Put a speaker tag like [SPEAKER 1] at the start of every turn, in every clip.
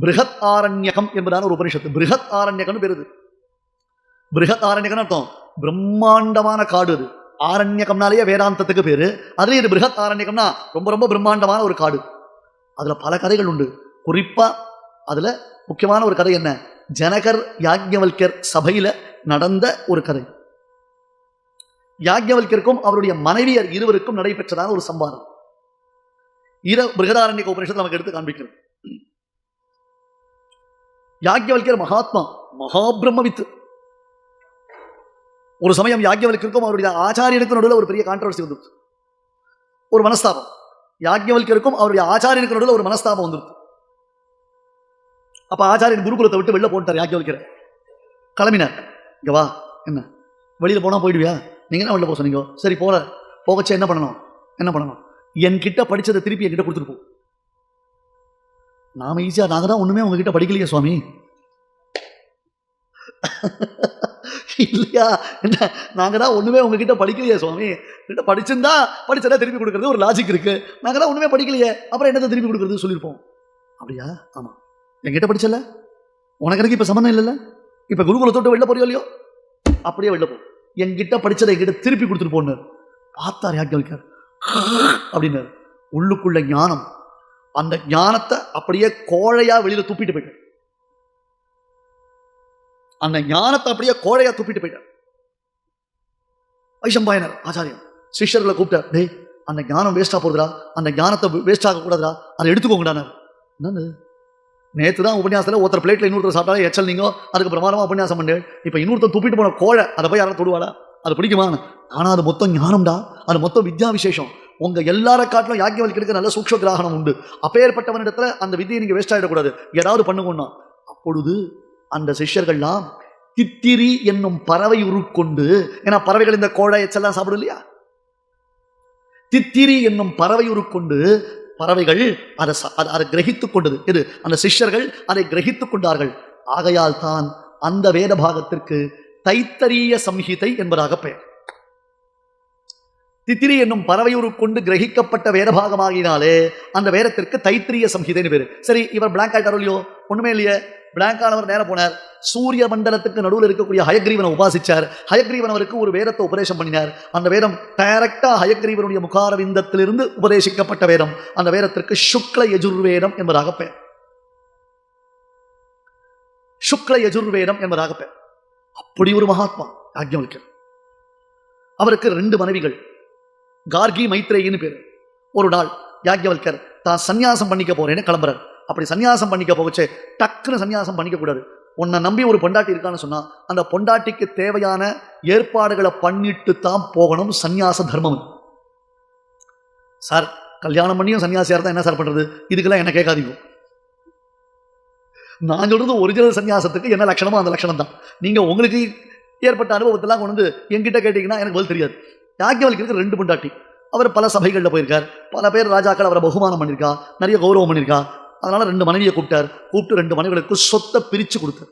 [SPEAKER 1] பிருகத் ஆரண்யகம் என்பதான ஒரு உபனிஷத்து பிருகத் ஆரண்யகம்னு பேருது பிருகத் ஆரண்யகம்னு அர்த்தம். பிரம்மாண்டமான காடு அது. ஆரண்யகம்னாலேயே வேதாந்தத்துக்கு பேரு. அதுலேயும் இது பிருகத் ஆரண்யகம்னா ரொம்ப ரொம்ப பிரம்மாண்டமான ஒரு காடு. அதுல பல கதைகள் உண்டு. குறிப்பா அதுல முக்கியமான ஒரு கதை என்ன? ஜனகர் யாஜ்ஞவல்யர் சபையில நடந்த ஒரு கதை. யாஜ்ஞவல்யருக்கும் அவருடைய மனைவியர் இருவருக்கும் நடைபெற்றதான ஒரு சம்பாதம் இர பிருகதாரண்ய உபனிஷத்தை நமக்கு எடுத்து காண்பிக்கிறது யாக்ஞவல்கர் மகாத்மா மகாபிரம்மவித்து. ஒரு சமயம் யாக்ஞவல்கருக்கும் அவருடைய ஆச்சாரியனுக்கும் நடுவில் ஒரு பெரிய கான்ட்ரவர்சி வந்துருச்சு. ஒரு மனஸ்தாபம். யாக்ஞவல்கருக்கும் அவருடைய ஆச்சாரியனுக்கு நடுவில் ஒரு மனஸ்தாபம் வந்துருச்சு. அப்ப ஆச்சாரியன் குருகுலத்தை விட்டு வெளில போட்டார் யாக்ஞவல்கர் கிளம்பினார். இங்கே வா என்ன? வெளியில போனா போயிடுவியா? நீங்க என்ன வெளில போக சொன்னீங்க? சரி போகிற போகச்சே என்ன பண்ணணும்? என்ன பண்ணணும்? என்கிட்ட படிச்சதை திருப்பி என்கிட்ட கொடுத்துட்டு போ. நாம ஈஸியா நாங்க தான் ஒண்ணுமே உங்ககிட்ட படிக்கலையே சுவாமி. இல்லையா? என்ன நாங்க தான் ஒண்ணுமே உங்ககிட்ட படிக்கலையே சுவாமி. கிட்ட படிச்சிருந்தா படிச்சதா திருப்பி கொடுக்கறது ஒரு லாஜிக் இருக்கு. நாங்க தான் ஒண்ணுமே படிக்கலையே அப்புறம் என்னத்தை திருப்பி கொடுக்கறது சொல்லியிருப்போம். அப்படியா? ஆமா. என்கிட்ட படிச்சல? உனக்கு எனக்கு இப்ப சம்மந்தம் இல்லைல்ல? இப்ப குருகுலத்தோட்டு வெளில போறியோ இல்லையோ? அப்படியே வெளில போ. என்கிட்ட படிச்சதை என்கிட்ட திருப்பி கொடுத்துட்டு போன்னு. பார்த்தார் யாக்கியவல்கார் அப்படின்னாரு. உள்ளுக்குள்ள ஞானம். அந்த ஞானத்தை அப்படியே கோழையா வெளியில துப்பிட்டு போயிட்டார். அந்த ஞானத்தை அப்படியே கோழையா துப்பிட்டு போயிட்டார். வைஷம்பாயனர் ஆச்சாரியம் சிஷ்யர்களை கூப்பிட்டார் டேய் அந்த ஞானம் வேஸ்டா போகுதுடா அந்த ஞானத்தை வேஸ்ட் ஆகக்கூடாதுடா அதை எடுத்துக்கோங்கடானார் என்னது? நேற்று தான் உபன்யாசத்தில் ஒருத்தர் பிளேட்டில் இன்னொருத்தர் சாப்பிட்டாலே எச்சல் நீங்க அதுக்கு பிரமாதமாக உபன்யாசம் பண்ணு. இப்போ இன்னொருத்தர் துப்பிட்டு போன கோழை அதை போய் யாரும் தொடுவாடா அது பிடிக்குமா ஆனால் அது மொத்தம் ஞானம்டா அது மொத்தம் வித்யா விசேஷம் உங்க எல்லார காட்டிலும் யாக்கியவல்களுக்கு நல்ல சூக்ஷ கிராகணம் உண்டு. அப்பேற்பட்டவனிடத்துல அந்த வித்தியை நீங்க வேஸ்ட் ஆகிடக்கூடாது ஏதாவது பண்ணுங்கன்னா அப்பொழுது அந்த சிஷ்யர்கள்லாம் தித்திரி என்னும் பறவை உருக்கொண்டு ஏன்னா பறவைகள் இந்த கோழை எச்செல்லாம் சாப்பிடும் இல்லையா? தித்திரி என்னும் பறவை உருக்கொண்டு பறவைகள் அதை அதை- அதை கிரகித்துக் கொண்டது. இது அந்த சிஷ்யர்கள் அதை கிரகித்துக் கொண்டார்கள். ஆகையால் தான் அந்த வேத பாகத்திற்கு தைத்தரிய சம்ஹிதை என்பதாக பெயர். தித்திரி என்னும் பறவையுரு கொண்டு கிரகிக்கப்பட்ட வேதபாகமாகினாலே அந்த வேதத்திற்கு தைத்திரிய சம்ஹிதைன்னு பேரு. சரி இவர் பிளாங்க் ஆகிட்டாரோ இல்லையோ? ஒண்ணுமே இல்லையே. பிளாங்க் ஆனவர் நேரம் போனார். சூரிய மண்டலத்துக்கு நடுவில் இருக்கக்கூடிய ஹயக்ரீவனை உபாசிச்சார். ஹயக்ரீவன் அவருக்கு ஒரு வேதத்தை உபதேசம் பண்ணினார். அந்த வேதம் டைரக்டா ஹயக்ரீவனுடைய முகாரவிந்தத்திலிருந்து உபதேசிக்கப்பட்ட வேதம். அந்த வேதத்திற்கு சுக்ல யஜுர்வேதம் என்பதாக பெயர். சுக்ல யஜுர்வேதம் என்பதாக பெயர். அப்படி ஒரு மகாத்மா யாஜ்ஞவல்கர் அவருக்கு ரெண்டு மனைவிகள். கார்கி மைத்ரேயின்னு பேர். ஒரு நாள் யாஜ்ஞவல்கர் தான் சந்நியாசம் பண்ணிக்க போகிறேன்னு கிளம்புறார். அப்படி சந்நியாசம் பண்ணிக்க போகச்சே டக்குன்னு சந்நியாசம் பண்ணிக்கக்கூடாது உன்னை நம்பி ஒரு பொண்டாட்டி இருக்கான்னு சொன்னால் அந்த பொண்டாட்டிக்கு தேவையான ஏற்பாடுகளை பண்ணிட்டு தான் போகணும் சன்னியாச தர்மம். சார் கல்யாணம் பண்ணியும் சன்னியாசியாக தான் என்ன சார் பண்ணுறது இதுக்கெல்லாம் என்ன கேட்காதீங்க. நான் சொல்கிறது ஒரிஜினல் சன்னியாசத்துக்கு என்ன லட்சணமோ அந்த லட்சணம் தான் நீங்கள் உங்களுக்கு ஏற்பட்ட அனுபவத்தெல்லாம் கொண்டு வந்து என்கிட்ட கேட்டிங்கன்னா எனக்கு பதில் தெரியாது. யாக்கியவல்கிற்கு ரெண்டு பொண்டாட்டி. அவர் பல சபைகளில் போயிருக்கார். பல பேர் ராஜாக்கள் அவரை பகுமானம் பண்ணியிருக்கா நிறைய கௌரவம் பண்ணியிருக்கா அதனால ரெண்டு மனைவியை கூப்பிட்டார். கூப்பிட்டு ரெண்டு மனைவிகளுக்கு சொத்தை பிரிச்சு கொடுத்தார்.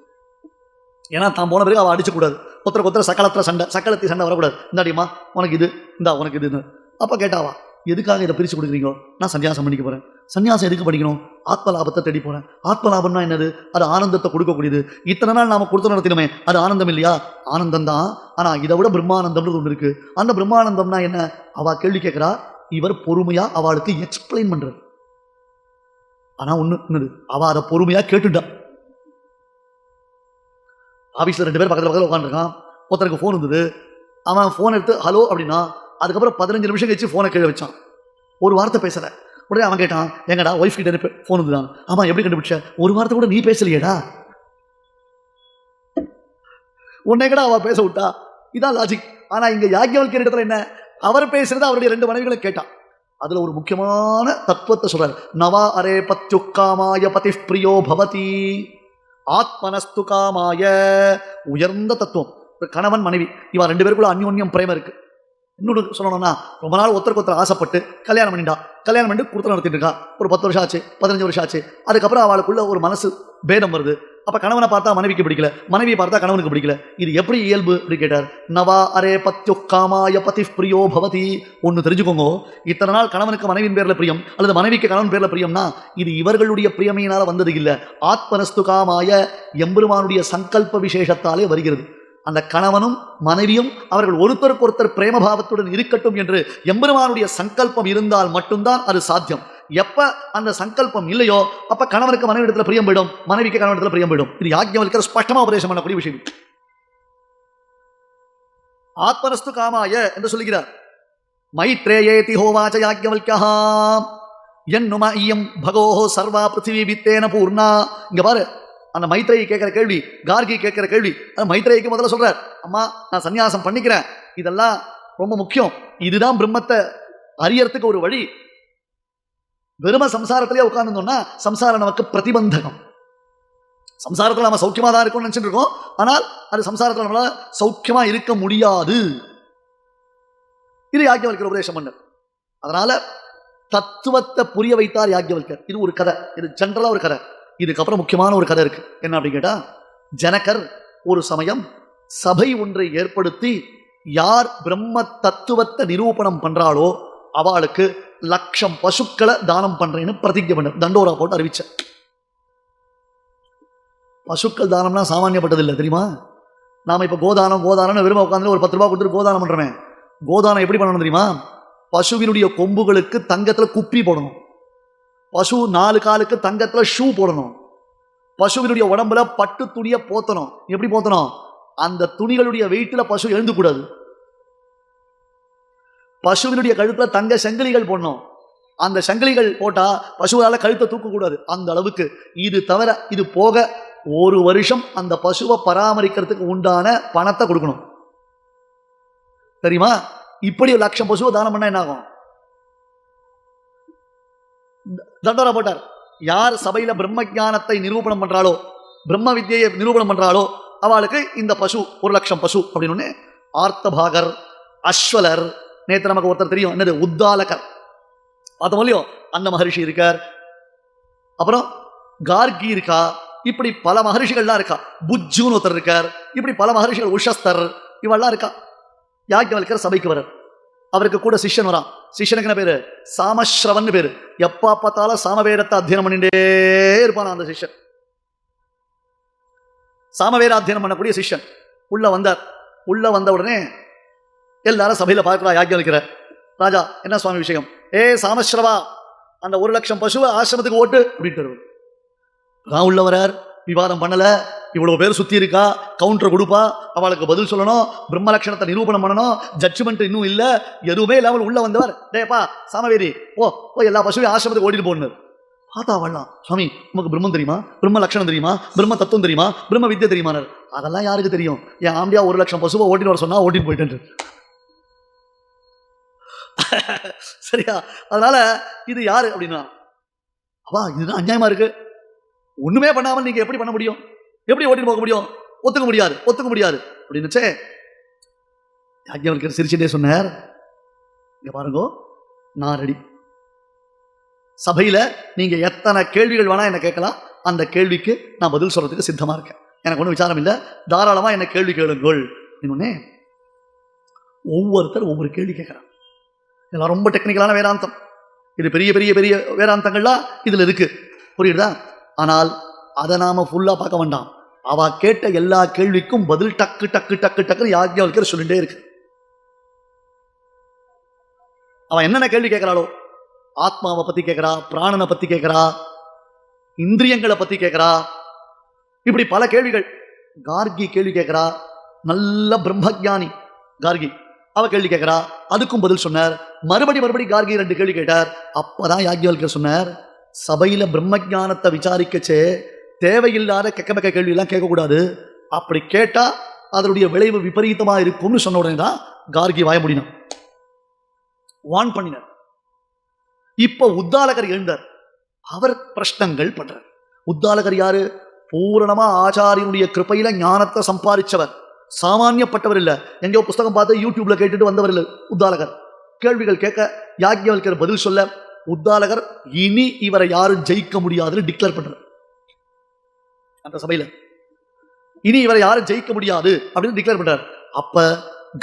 [SPEAKER 1] ஏன்னா தான் போன பிறகு அவள் அடிச்சக்கூடாது ஒருத்தருக்கு ஒருத்தர் சக்கலத்தில் சண்டை சக்கலத்தி சண்டை வரக்கூடாது. இந்தாடிமா உனக்கு இது இந்தா உனக்கு இதுன்னு. அப்போ கேட்டாவா எதுக்காக இதை பிரித்து கொடுக்குறீங்க? நான் சன்னியாசம் பண்ணிக்க போகிறேன் சன்னியாசம் எதுக்கு படிக்கணும்? ஆத்ம லாபத்தை தேடி போகிறேன் ஆத்ம லாபம்னா என்னது? அது ஆனந்தத்தை கொடுக்கக்கூடியது. இத்தனை நாள் நாம கொடுத்து நடத்தினோமே அது ஆனந்தம் இல்லையா? ஆனந்தம் தான். ஆனால் இதை விட பிரம்மானந்தம்னு ஒன்று இருக்குது அந்த பிரம்மானந்தம்னா என்ன? அவள் கேள்வி கேட்குறா இவர் பொறுமையாக அவளுக்கு எக்ஸ்பிளைன் பண்ணுறது ஆனால் ஒன்று என்னது? அவள் அதை பொறுமையாக கேட்டுட்டான் ஆஃபீஸில் ரெண்டு பேர் பக்கத்தில் பக்கத்தில் உட்காந்துருக்கான் ஒருத்தருக்கு ஃபோன் இருந்தது அவன் ஃபோன் எடுத்து ஹலோ அப்படின்னா அதுக்கப்புறம் பதினஞ்சு நிமிஷம் கழிச்சு ஃபோனை கீழே வச்சான். ஒரு வார்த்தை பேசல. உடனே அவன் கேட்டான் எங்கடா ஒய்ஃப் கிட்ட ஃபோன் வந்துதான் ஆமா எப்படி கண்டுபிடிச்ச? ஒரு வார்த்தை கூட நீ பேசலையேடா? உன்னை கூட அவ பேச விட்டா? இதான் லாஜிக் ஆனா இங்க யாக்கியவல்கிற இடத்துல என்ன? அவர் பேசுறது அவருடைய ரெண்டு மனைவிகளை கேட்டான். அதுல ஒரு முக்கியமான தத்துவத்தை சொல்றாரு. நவா அரே பத்யுக்காமாய பதி பிரியோ பவதி. ஆத்மனஸ்து காமாய. உயர்ந்த தத்துவம். கணவன் மனைவி. இவன் ரெண்டு பேருக்குள்ள அந்யோன்யம் பிரேமம் இருக்கு. இன்னொன்று சொல்லணும்னா ரொம்ப நாள் ஒருத்தருக்கு ஒருத்தர் ஆசைப்பட்டு கல்யாணம் பண்ணிட்டா கல்யாணம் பண்ணிட்டு கொடுத்து நடத்திட்டு இருக்கா ஒரு பத்து வருஷம் ஆச்சு பதினஞ்சு வருஷம் ஆச்சு. அதுக்கப்புறம் அவளுக்குள்ள ஒரு மனசு பேதம் வருது. அப்போ கணவனை பார்த்தா மனைவிக்கு பிடிக்கல மனைவியை பார்த்தா கணவனுக்கு பிடிக்கல. இது எப்படி இயல்பு அப்படி கேட்டார். நவா அரே பத்யு காமாய பதி பிரியோ பவதி. ஒன்று தெரிஞ்சுக்கோங்க. இத்தனை நாள் கணவனுக்கு மனைவியின் பேரில் பிரியம் அல்லது மனைவிக்கு கணவன் பேரில் பிரியம்னா இது இவர்களுடைய பிரியமையினால் வந்தது இல்லை. ஆத்மனஸ்து காமாய எம்பெருமானுடைய சங்கல்ப விசேஷத்தாலே வருகிறது. அந்த கணவனும் மனைவியும் அவர்கள் ஒருத்தருக்கு ஒருத்தர் பிரேமபாவத்துடன் இருக்கட்டும் என்று எம்பெருமானுடைய சங்கல்பம் இருந்தால் மட்டும்தான் அது சாத்தியம். எப்ப அந்த சங்கல்பம் இல்லையோ அப்ப கணவனுக்கு மனைவி இடத்துல பிரியம் போயிடும் மனைவிக்கு கணவன் இடத்துல பிரியம் போயிடும். இது யாக்கியவல்கர் ஸ்பஷ்டமா உபதேசம் பண்ணக்கூடிய விஷயம் ஆத்மனஸ்து காமாய என்று சொல்லுகிறார். மைத்ரேயேதி ஹோவாச்ச யாக்கியவல்யா நுமா ஐயம் பகோஹோ சர்வா பிருத்திவி வித்தேன பூர்ணா. இங்க பாரு அந்த மைத்ரேயி கேட்குற கேள்வி கார்கி கேட்குற கேள்வி அந்த மைத்ரேயிக்கு முதல்ல சொல்கிறார் அம்மா நான் சன்னியாசம் பண்ணிக்கிறேன். இதெல்லாம் ரொம்ப முக்கியம். இதுதான் பிரம்மத்தை அறியறதுக்கு ஒரு வழி. வெறும சம்சாரத்திலே உட்கார்ந்துருந்தோம்னா சம்சாரம் நமக்கு பிரதிபந்தகம். சம்சாரத்தில் நம்ம சௌக்கியமாக தான் இருக்கும்னு நினைச்சிட்டு இருக்கோம். ஆனால் அது சம்சாரத்தில் நம்மளால சௌக்கியமா இருக்க முடியாது. இது யாக்கியவல்கர் உபதேசம் பண்ண. அதனால தத்துவத்தை புரிய வைத்தார் யாக்கியவல்கர் இது ஒரு கதை. இது ஜென்ரலா ஒரு கதை. இதுக்கப்புறம் முக்கியமான ஒரு கதை இருக்கு. என்ன அப்படின்னு கேட்டா ஜனகர் ஒரு சமயம் சபை ஒன்றை ஏற்படுத்தி யார் பிரம்ம தத்துவத்தை நிரூபணம் பண்றாளோ அவளுக்கு லட்சம் பசுக்களை தானம் பண்றேன்னு பிரதிஜை பண்ண. தண்டோரா போட்டு அறிவிச்ச. பசுக்கள் தானம்னா சாமானியப்பட்டது இல்லை தெரியுமா? நாம இப்ப கோதானம் கோதானம்னு விரும்ப உட்காந்து ஒரு பத்து ரூபாய் கொடுத்துட்டு கோதானம் பண்றோமே. கோதானம் எப்படி பண்ணணும் தெரியுமா? பசுவினுடைய கொம்புகளுக்கு தங்கத்துல குப்பி போடணும். பசு நாலு காலுக்கு தங்கத்தில் ஷூ போடணும். பசுவினுடைய உடம்புல பட்டு துணியை போத்தணும். எப்படி போத்தணும்? அந்த துணிகளுடைய வெயிட்டில் பசு எழுந்து கூடாது பசுவினுடைய கழுத்தில் தங்க சங்கிலிகள் போடணும். அந்த சங்கிலிகள் போட்டால் பசுவால் கழுத்தை தூக்கக்கூடாது. அந்த அளவுக்கு. இது தவிர இது போக ஒரு வருஷம் அந்த பசுவை பராமரிக்கிறதுக்கு உண்டான பணத்தை கொடுக்கணும். தெரியுமா? இப்படி ஒரு லட்சம் பசுவை தானம் பண்ணால் என்ன ஆகும் தண்டோரா போட்டார். யார் சபையில பிரம்ம ஞானத்தை நிரூபணம் பண்றாளோ பிரம்ம வித்தியை நிரூபணம் பண்றாளோ அவளுக்கு இந்த பசு ஒரு லட்சம் பசு அப்படின்னு ஆர்த்தபாகர் அஸ்வலர் நேத்து நமக்கு ஒருத்தர் தெரியும். என்னது? உத்தாலகர். பார்த்தோம் இல்லையோ அந்த மகரிஷி இருக்கார். அப்புறம் கார்கி இருக்கா? இப்படி பல மகரிஷிகள்லாம் இருக்கா. புஜ்ஜுன்னு ஒருத்தர் இருக்கார். இப்படி பல மகரிஷிகள் உஷஸ்தர் இவெல்லாம் இருக்கா? யாக்கியவல்கர் சபைக்கு வர்றார். அவருக்கு கூட சிஷ்யன் வரான். சிஷ்யனுக்கு என்ன பேரு? சாமஸ்ரவன் பேரு. எப்பா பார்த்தாலும் சாமவேதத்தை அத்தியனம் பண்ணிட்டே இருப்பான் அந்த சிஷ்யன். சாமவேத அத்தியனம் பண்ணக்கூடிய சிஷ்யன். உள்ள வந்தார். உள்ள வந்த உடனே எல்லாரும் சபையில பார்க்கிறா யாக்கியம் ராஜா என்ன சுவாமி விஷயம்? ஏ சாமஸ்ரவா அந்த ஒரு லட்சம் பசுவை ஆசிரமத்துக்கு ஓட்டு அப்படின்ட்டு வருவார். நான் உள்ள வரார். விவாதம் பண்ணலை இவ்வளோ பேர் சுற்றி இருக்கா கவுண்டர் கொடுப்பா அவளுக்கு பதில் சொல்லணும் பிரம்ம லட்சணத்தை நிரூபணம் பண்ணணும் ஜட்ஜ்மெண்ட் இன்னும் இல்லை எதுவுமே இல்லாமல் உள்ளே வந்தவர் டேப்பா சாமவேரி ஓ ஓ எல்லா பசுவையும் ஆசிரமத்துக்கு ஓடிட்டு போனார் பார்த்தா வரலாம் சுவாமி உமக்கு பிரம்மம் தெரியுமா? பிரம்ம லட்சணம் தெரியுமா? பிரம்ம தத்துவம் தெரியுமா? பிரம்ம வித்யை தெரியுமானார். அதெல்லாம் யாருக்கு தெரியும்? என் ஆம்பியா ஒரு லட்சம் பசுவை ஓட்டின்னு வர சொன்னால் ஓட்டின்னு போயிட்டேன் சரியா? அதனால இது யாரு அப்படின்னா? அப்பா இதுதான் அநியாயமா இருக்குது ஒண்ணுமே பண்ணாமல் நீங்க எப்படி பண்ண முடியும்? எப்படி ஓட்டிட்டு போக முடியும்? ஒத்துக்க முடியாது ஒத்துக்க முடியாது. அப்படின்னுச்சே. யாக்கியவல்கர் சிரிச்சுட்டே சொன்னார். இங்க பாருங்க நான் ரெடி சபையில நீங்க எத்தனை கேள்விகள் வேணா என்ன கேட்கலாம். அந்த கேள்விக்கு நான் பதில் சொல்றதுக்கு சித்தமா இருக்கேன். எனக்கு ஒன்றும் விசாரம் இல்லை. தாராளமா என்ன கேள்வி கேளுங்கள். இன்னொன்னே ஒவ்வொருத்தர் ஒவ்வொரு கேள்வி கேட்குறான் இதெல்லாம் ரொம்ப டெக்னிக்கலான வேதாந்தம். இது பெரிய பெரிய பெரிய வேதாந்தங்கள்லாம் இதில் இருக்கு. புரியுதா? ஆனால் அதை நாம ஃபுல்லாக பார்க்க வேண்டாம். அவள் கேட்ட எல்லா கேள்விக்கும் பதில் டக்கு டக்கு டக்கு டக்குன்னு யாக்கியவல்கர் சொல்லிகிட்டே இருக்கு. அவன் என்னென்ன கேள்வி கேட்குறாளோ ஆத்மாவை பற்றி கேட்குறா பிராணனை பற்றி கேட்குறா இந்திரியங்களை பற்றி கேட்குறா இப்படி பல கேள்விகள். கார்கி கேள்வி கேட்குறா நல்ல பிரம்மஜானி கார்கி அவ கேள்வி கேட்குறா அதுக்கும் பதில் சொன்னார். மறுபடி மறுபடி கார்கி ரெண்டு கேள்வி கேட்டார். அப்போதான் யாக்கியவல்கர் சொன்னார். சபையில் பிரம்மஜானத்தை விசாரிக்கச்சே தேவையில்லாத கெக்கமக்க கேள்வி எல்லாம் கேட்கக்கூடாது. அப்படி கேட்டால் அதனுடைய விளைவு விபரீதமா இருக்கும்னு சொன்ன உடனே தான் கார்கி வாய முடியும் வான் பண்ணினார். இப்போ உத்தாலகர் எழுந்தார். அவர் பிரஷ்னங்கள் பண்றார். உத்தாலகர் யாரு? பூரணமா ஆச்சாரியனுடைய கிருபையில ஞானத்தை சம்பாதிச்சவர் சாமானியப்பட்டவர் இல்லை. எங்கேயோ புஸ்தகம் பார்த்து யூடியூப்ல கேட்டுட்டு வந்தவர் இல்லை உத்தாலகர். கேள்விகள் கேட்க யாக்கியவல்கர் பதில் சொல்ல உத்தாலகர் இனி இவரை யாரும் ஜெயிக்க முடியாதுன்னு டிக்ளேர் பண்றார். அந்த சபையில. இனி இவரை யாரும் ஜெயிக்க முடியாது அப்படின்னு டிக்ளேர் பண்றார். அப்ப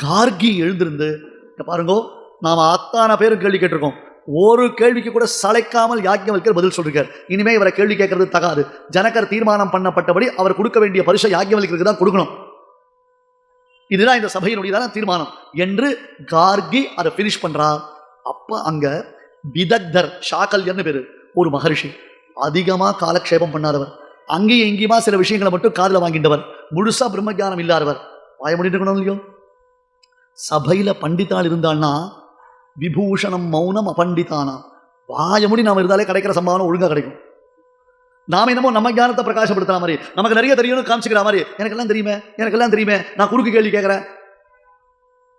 [SPEAKER 1] கார்கி எழுந்திருந்து பாருங்க நாம அத்தான பேரும் கேள்வி கேட்டிருக்கோம். ஒரு கேள்விக்கு கூட சளைக்காமல் யாக்கியவல்கர் பதில் சொல்றார் இனிமே இவரை கேள்வி கேட்கறது தகாது. ஜனகர் தீர்மானம் பண்ணப்பட்டபடி அவர் கொடுக்க வேண்டிய பரிசை யாக்கியவல்கருக்கு தான் கொடுக்கணும். இதுதான் இந்த சபையினுடையதான தீர்மானம். என்று கார்கி அதை ஃபினிஷ் பண்றார் அப்ப அங்க விதக்தர் ஷாகல்யர்னு பேரு ஒரு மகரிஷி. அதிகமா காலக்ஷேபம் பண்ணாதவர். அங்கேயும் இங்கேயுமா சில விஷயங்களை மட்டும் காதுல வாங்கிட்டவர். முழுசா பிரம்மஜானம் இல்லாதவர். வாய இருக்கணும் இல்லையோ? சபையில பண்டித்தாள் இருந்தாள்னா விபூஷணம் மௌனம் அபண்டித்தானா வாயமுடி நாம் நாம இருந்தாலே கிடைக்கிற சம்பாவனை ஒழுங்கா கிடைக்கும். நாம என்னமோ நம்ம ஞானத்தை பிரகாசப்படுத்துற மாதிரி நமக்கு நிறைய தெரியும்னு காமிச்சுக்கிற மாதிரி எனக்கெல்லாம் தெரியுமே எனக்கெல்லாம் தெரியுமே நான் குறுக்கு கேள்வி கேட்குறேன்.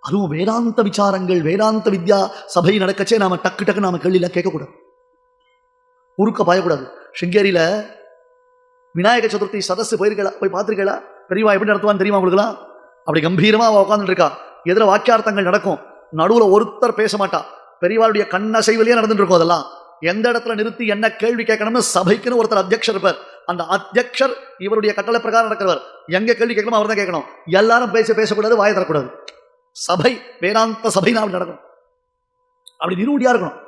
[SPEAKER 1] அதுவும் வேதாந்த விசாரங்கள் வேதாந்த வித்யா சபை நடக்கச்சே நாம டக்கு டக்கு நாம கேள்வியில் கேட்கக்கூடாது. உருக்க பாயக்கூடாது. சிங்கேரியில விநாயக சதுர்த்தி சதசு போயிருக்கா போய் பார்த்துருக்கா பெரியவா எப்படி நடத்துவான்னு தெரியுமா உங்களுக்குலாம் அப்படி கம்பீரமாக அவள் உட்காந்துட்டு இருக்கா எதிர வாக்கியார்த்தங்கள் நடக்கும்? நடுவில் ஒருத்தர் பேச மாட்டா. பெரியவாளுடைய கண்ணசைவிலேயே நடந்துட்டு இருக்கும் அதெல்லாம். எந்த இடத்துல நிறுத்தி என்ன கேள்வி கேட்கணும்னு சபைக்குன்னு ஒருத்தர் அத்தியக்ஷர் இருப்பார். அந்த அத்தியக்ஷர் இவருடைய கட்டளை பிரகாரம் நடக்கிறவர். எங்கே கேள்வி கேட்கணுமோ அவர் தான் கேட்கணும். எல்லாரும் பேச பேசக்கூடாது வாயை தரக்கூடாது சபை வேதாந்த சபை நாம் நடக்கும் அப்படி நிரூடியா இருக்கணும்.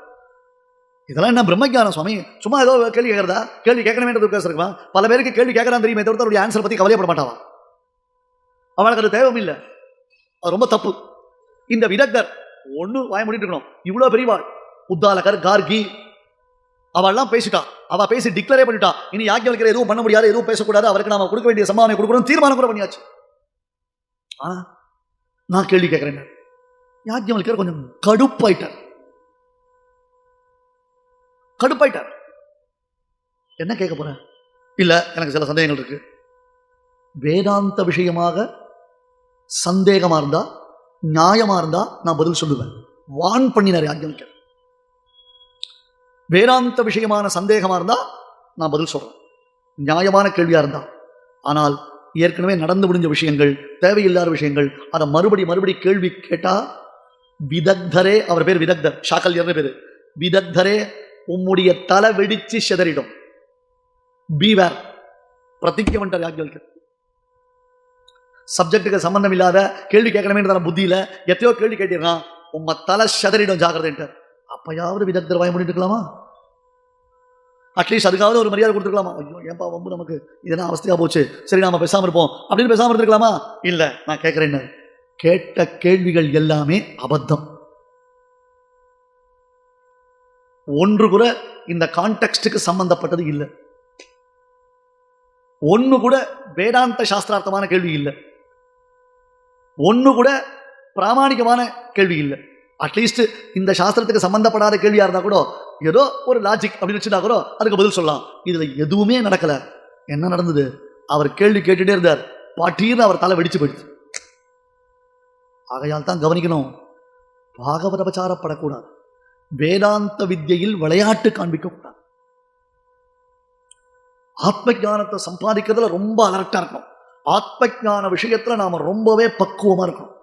[SPEAKER 1] இதெல்லாம் என்ன பிரம்மஜானம் சுவாமி? சும்மா ஏதோ கேள்வி கேட்கறதா? கேள்வி கேட்கணுமேன்றது பேசுறதுமா பல பேருக்கு கேள்வி கேட்கறான் தெரியுமே தவிர்த்து அவருடைய ஆன்சர் பத்தி கவலைப்பட மாட்டாவா அவனுக்கு அது தேவையில்லை. அது ரொம்ப தப்பு. இந்த விதக்தர் ஒண்ணு வாய முடிட்டு இருக்கணும். இவ்வளவு பெரியவாள் உத்தாலகர் கார்கி. அவள்லாம் பேசிட்டா. அவ பேசி டிக்ளரே பண்ணிட்டா. இனி யாக்கியவல்கிற எதுவும் பண்ண முடியாது எதுவும் பேசக்கூடாது. அவருக்கு நாம கொடுக்க வேண்டிய சம்பாவனை கொடுக்கணும் தீர்மானம் கூட பண்ணியாச்சு. ஆனா நான் கேள்வி கேட்கிறேன். யாக்கியவல்கிற கொஞ்சம் கடுப்பாயிட்டார். கடுப்பாயிட்டார். என்ன கேட்க போறேன் இல்ல எனக்கு சில சந்தேகங்கள் இருக்கு. வேதாந்த விஷயமாக சந்தேகமா இருந்தா நியாயமா இருந்தா நான் பதில் சொல்லுவேன். வான் பண்ணினார் யாக்கியவல்கர் வேதாந்த விஷயமான சந்தேகமா இருந்தா நான் பதில் சொல்றேன். நியாயமான கேள்வியா இருந்தா. ஆனால் ஏற்கனவே நடந்து முடிஞ்ச விஷயங்கள் தேவையில்லாத விஷயங்கள் அதை மறுபடி மறுபடி கேள்வி கேட்டால் விதக்தரே அவர் பேர் விதக்தர் ஷாக்கல்யர்னு பேர் விதக்தரே உம்முடைய தலை வெடிச்சு சிதறிடும். பீவேர் பிரதிஜை பண்ணிட்டார் யாக்கியவல்கர் சப்ஜெக்டுக்கு சம்பந்தம் இல்லாத கேள்வி கேட்கணுமே புத்தியில எத்தையோ கேள்வி கேட்டிருக்கான். உம்ம தலை செதறிடும் ஜாக்கிரதைன்ட்டு அப்பயாவது விதக்தர் வாய முடிட்டுக்கலாமா அட்லீஸ்ட் அதுக்காவது ஒரு மரியாதை கொடுத்துருக்கலாமா? ஐயோ ஏன்பா வம்பு நமக்கு? இதெல்லாம் அவஸ்தையாக போச்சு? சரி நாம பேசாமல் இருப்போம். அப்படின்னு பேசாமல் இருந்திருக்கலாமா? இல்ல நான் கேட்குறேன் கேட்ட கேள்விகள் எல்லாமே அபத்தம். ஒன்று கூட இந்த கான்டெக்ஸ்டுக்கு சம்பந்தப்பட்டது இல்லை. ஒன்று கூட வேதாந்த சாஸ்திரார்த்தமான கேள்வி இல்லை. ஒன்று கூட பிராமாணிகமான கேள்வி இல்லை. அட்லீஸ்ட் இந்த சாஸ்திரத்துக்கு சம்பந்தப்படாத கேள்வியா இருந்தா கூட ஏதோ ஒரு லாஜிக் அப்படின்னு வச்சுட்டா கூட அதுக்கு பதில் சொல்லலாம். இதுல எதுவுமே நடக்கல. என்ன நடந்தது? அவர் கேள்வி கேட்டுட்டே இருந்தார். பாட்டீர்னு அவர் தலை வெடிச்சு போயிடுச்சு. ஆகையால் தான் கவனிக்கணும். பாகவத பிரச்சாரப்படக்கூடாது வேதாந்த வித்யையில் விளையாட்டு காண்பிக்கக்கூடாது. ஆத்ம ஜானத்தை சம்பாதிக்கிறதுல ரொம்ப அலர்ட்டா இருக்கணும். ஆத்ம ஜான விஷயத்துல நாம ரொம்பவே பக்குவமா இருக்கணும்.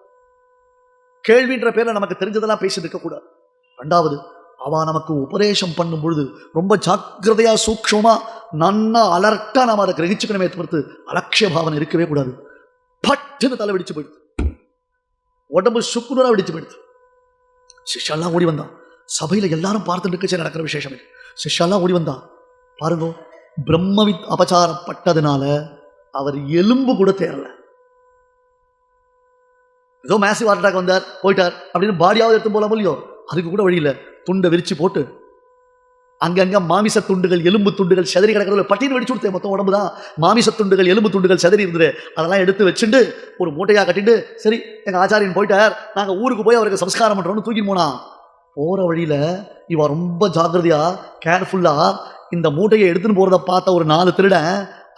[SPEAKER 1] கேள்வின்ற பேரில் நமக்கு தெரிஞ்சதெல்லாம் பேசிட்டு இருக்கக்கூடாது. ரெண்டாவது அவ நமக்கு உபதேசம் பண்ணும் பொழுது ரொம்ப ஜாக்கிரதையா சூக்ஷமா நன்னா அலர்ட்டா நம்ம அதை கிரகிச்சுக்கணுமே தவிர்த்து அலட்சிய பாவனை இருக்கவே கூடாது. பட்டுன்னு தலை வெடிச்சு போயிடுது. உடம்பு சுக்குனராக வெடிச்சு போயிடுது. சிஷ்யாலாம் ஓடி வந்தான் சபையில எல்லாரும் பார்த்துட்டு இருக்க நடக்கிற விசேஷம் இது. ஓடி வந்தான் பாருங்க பிரம்மவித் அபச்சாரப்பட்டதுனால அவர் எலும்பு கூட தேரல ஏதோ மேசிவ் ஹார்ட் அட்டாக் வந்தார் போயிட்டார் அப்படின்னு பாடியாவது எடுத்து போல இல்லையோ? அதுக்கு கூட வழியில் துண்டை விரித்து போட்டு அங்கங்கே மாமிச துண்டுகள் எலும்பு துண்டுகள் செதறி கிடக்கிறது பட்டியல் வெடிச்சு கொடுத்தேன். மொத்தம் உடம்பு தான் மாமிச துண்டுகள் எலும்பு துண்டுகள் செதறி இருந்தது. அதெல்லாம் எடுத்து வச்சுட்டு ஒரு மூட்டையாக கட்டிட்டு சரி எங்கள் ஆச்சாரியன் போயிட்டார். நாங்கள் ஊருக்கு போய் அவருக்கு சம்ஸ்காரம் பண்ணுறோன்னு தூக்கி போனான். போகிற வழியில் இவன் ரொம்ப ஜாக்கிரதையாக கேர்ஃபுல்லாக இந்த மூட்டையை எடுத்துன்னு போகிறத பார்த்த ஒரு நாலு திருடன்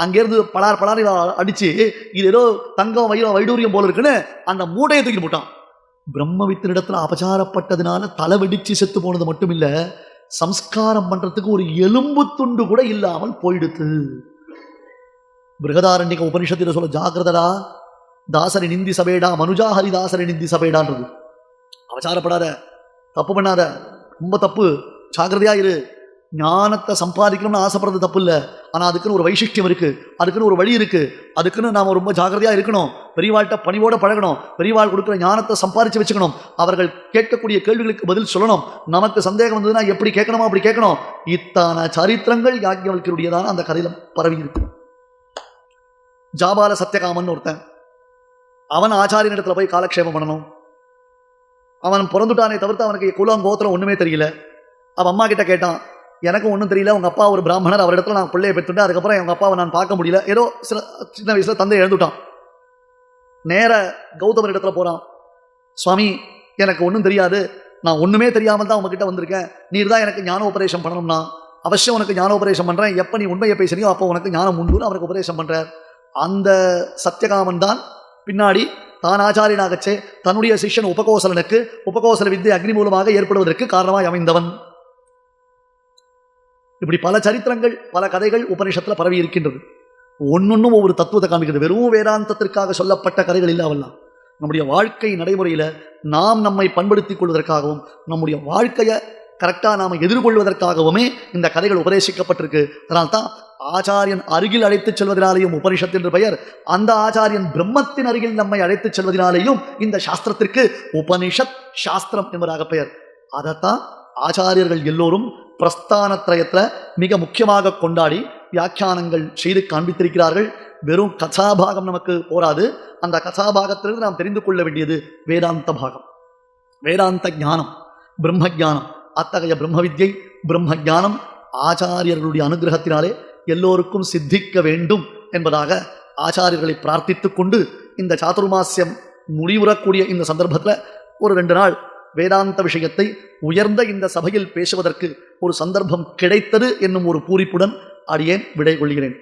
[SPEAKER 1] அங்கேருந்து பலார் பலார் இவன் இது ஏதோ தங்கம் வைரம் வைடூரியம் போல இருக்குன்னு அந்த மூட்டையை தூக்கி போட்டான். பிரம்மவித்தனிடத்தில் அபச்சாரப்பட்டதுனால தலை வெடிச்சு செத்து போனது மட்டும் இல்லை சம்ஸ்காரம் பண்ணுறதுக்கு ஒரு எலும்பு துண்டு கூட இல்லாமல் போயிடுத்து. பிருகதாரண்யக உபனிஷத்தில் சொல்ல ஜாக்கிரதடா தாசரி நிந்தி சபேடா மனுஜா ஹரிதாசரி நிந்தி சபேடான்றது. அபச்சாரப்படாத தப்பு பண்ணாத ரொம்ப தப்பு ஜாக்கிரதையா இரு. ஞானத்தை சம்பாதிக்கணும்னு ஆசைப்படுறது தப்பு இல்லை ஆனால் அதுக்குன்னு ஒரு வைசிஷ்டியம் இருக்கு. அதுக்குன்னு ஒரு வழி இருக்குது அதுக்குன்னு நாம் ரொம்ப ஜாகிரதையாக இருக்கணும். பெரியவாள்கிட்ட பணிவோடு பழகணும். பெரியவாள் கொடுக்குற ஞானத்தை சம்பாதிச்சு வச்சுக்கணும். அவர்கள் கேட்கக்கூடிய கேள்விகளுக்கு பதில் சொல்லணும். நமக்கு சந்தேகம் வந்ததுன்னா எப்படி கேட்கணுமோ அப்படி கேட்கணும். இத்தான சரித்திரங்கள் யாக்கியவல்கருடையதான அந்த கதையில் பரவி இருக்கு. ஜாபால சத்தியகாமன் ஒருத்தன். அவன் ஆச்சாரியன் இடத்துல போய் காலக்ஷேபம் பண்ணணும். அவன் பிறந்துட்டானே தவிர்த்து அவனுக்கு குலம் கோத்திரம் ஒன்றுமே தெரியல. அவன் அம்மா கிட்ட கேட்டான் எனக்கும் ஒன்றும் தெரியல. உங்கள் அப்பா ஒரு பிராமணர். அவர் இடத்துல நான் பிள்ளையை பெற்றுட்டு அதுக்கப்புறம் எங்கள் அப்பாவை நான் பார்க்க முடியல. ஏதோ சில சின்ன வயசில் தந்தை எழுந்துட்டான் நேர கௌதமர் இடத்துல போகிறான் சுவாமி எனக்கு ஒன்றும் தெரியாது. நான் ஒன்றுமே தெரியாமல் தான் உங்ககிட்ட வந்திருக்கேன். நீர் தான் எனக்கு ஞான உபதேசம் பண்ணணும்னா. அவசியம் உனக்கு ஞான உபதேசம் பண்ணுறேன் எப்போ நீ உண்மையை பேசுறியோ அப்போ உனக்கு ஞானம் உண்டுன்னு அவருக்கு உபதேசம் பண்ணுறார் அந்த சத்தியகாமன் தான் பின்னாடி தான் ஆச்சாரியனாகச்சே தன்னுடைய சிஷ்யன் உபகோசலனுக்கு உபகோசல வித்தை அக்னி மூலமாக ஏற்படுவதற்கு காரணமாய் அமைந்தவன். இப்படி பல சரித்திரங்கள் பல கதைகள் உபநிஷத்தில் பரவி இருக்கின்றது. ஒன்னொன்னும் ஒவ்வொரு தத்துவத்தை காமிக்கிறது வெறும் வேதாந்தத்திற்காக சொல்லப்பட்ட கதைகள் இல்லாமல்லாம் நம்முடைய வாழ்க்கை நடைமுறையில் நாம் நம்மை பண்படுத்திக் கொள்வதற்காகவும் நம்முடைய வாழ்க்கையை கரெக்டாக நாம் எதிர்கொள்வதற்காகவுமே இந்த கதைகள் உபதேசிக்கப்பட்டிருக்கு. அதனால்தான் தான் ஆச்சாரியன் அருகில் அழைத்துச் செல்வதனாலேயும் உபனிஷத் என்று பெயர் அந்த ஆச்சாரியன் பிரம்மத்தின் அருகில் நம்மை அழைத்துச் செல்வதனாலேயும் இந்த சாஸ்திரத்திற்கு உபனிஷத் சாஸ்திரம் என்பதாக பெயர். அதைத்தான் ஆச்சாரியர்கள் எல்லோரும் பிரஸ்தானத்திரயத்துல மிக முக்கியமாக கொண்டாடி வியாக்கியானங்கள் செய்து காண்பித்திருக்கிறார்கள். வெறும் கதாபாகம் நமக்கு போராது அந்த கதாபாகத்திலிருந்து நாம் தெரிந்து கொள்ள வேண்டியது வேதாந்த பாகம். வேதாந்த ஞானம் பிரம்ம ஞானம் அத்தகைய பிரம்ம வித்யை பிரம்ம ஞானம் ஆச்சாரியர்களுடைய அனுகிரகத்தினாலே எல்லோருக்கும் சித்திக்க வேண்டும் என்பதாக ஆச்சாரியர்களை பிரார்த்தித்து கொண்டு இந்த சாதுர்மாசியம் முடிவுறக்கூடிய இந்த சந்தர்ப்பத்தில் ஒரு ரெண்டு நாள் வேதாந்த விஷயத்தை உயர்ந்த இந்த சபையில் பேசுவதற்கு ஒரு சந்தர்ப்பம் கிடைத்தது என்னும் ஒரு பூரிப்புடன் அடியேன் விடை கொள்கிறேன்.